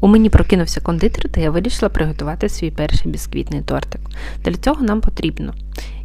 У мені прокинувся кондитер, та я вирішила приготувати свій перший бісквітний тортик. Для цього нам потрібно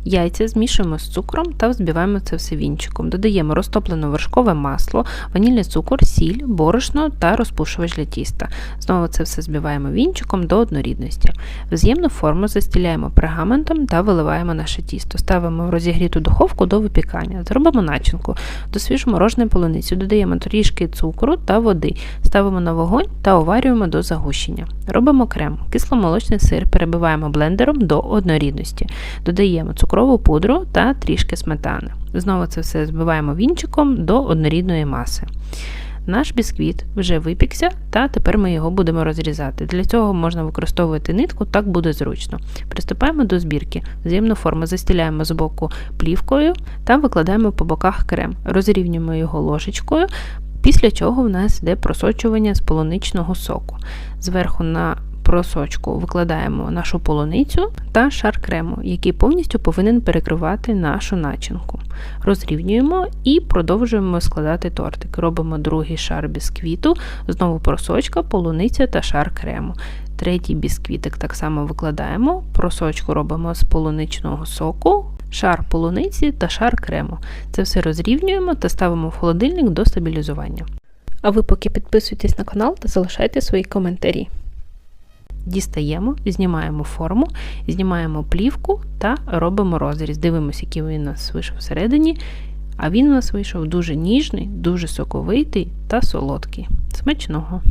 яйця змішуємо з цукром та взбиваємо це все вінчиком. Додаємо розтоплене вершкове масло, ванільний цукор, сіль, борошно та розпушувач для тіста. Знову це все збиваємо вінчиком до однорідності. В з'ємну форму застіляємо пергаментом та виливаємо наше тісто. Ставимо в розігріту духовку до випікання. Зробимо начинку. До свіжомороженої полуниці додаємо трішки цукру та води, ставимо на вогонь та оварюємо до загущення. Робимо крем, кисломолочний сир перебиваємо блендером до однорідності. Додаємо цукрову пудру та трішки сметани. Знову це все збиваємо вінчиком до однорідної маси. Наш бісквіт вже випікся, та тепер ми його будемо розрізати. Для цього можна використовувати нитку, так буде зручно. Приступаємо до збірки. З'ємну форму застіляємо з боку плівкою та викладаємо по боках крем. Розрівнюємо його ложечкою, після чого в нас йде просочування з полуничного соку. Зверху на просочку викладаємо нашу полуницю та шар крему, який повністю повинен перекривати нашу начинку. Розрівнюємо і продовжуємо складати тортик. Робимо другий шар бісквіту, знову просочка, полуниця та шар крему. Третій бісквітик так само викладаємо, просочку робимо з полуничного соку, шар полуниці та шар крему. Це все розрівнюємо та ставимо в холодильник до стабілізування. А ви поки підписуйтесь на канал та залишайте свої коментарі. Дістаємо, знімаємо форму, знімаємо плівку та робимо розріз. Дивимося, який він у нас вийшов всередині. А він у нас вийшов дуже ніжний, дуже соковитий та солодкий. Смачного!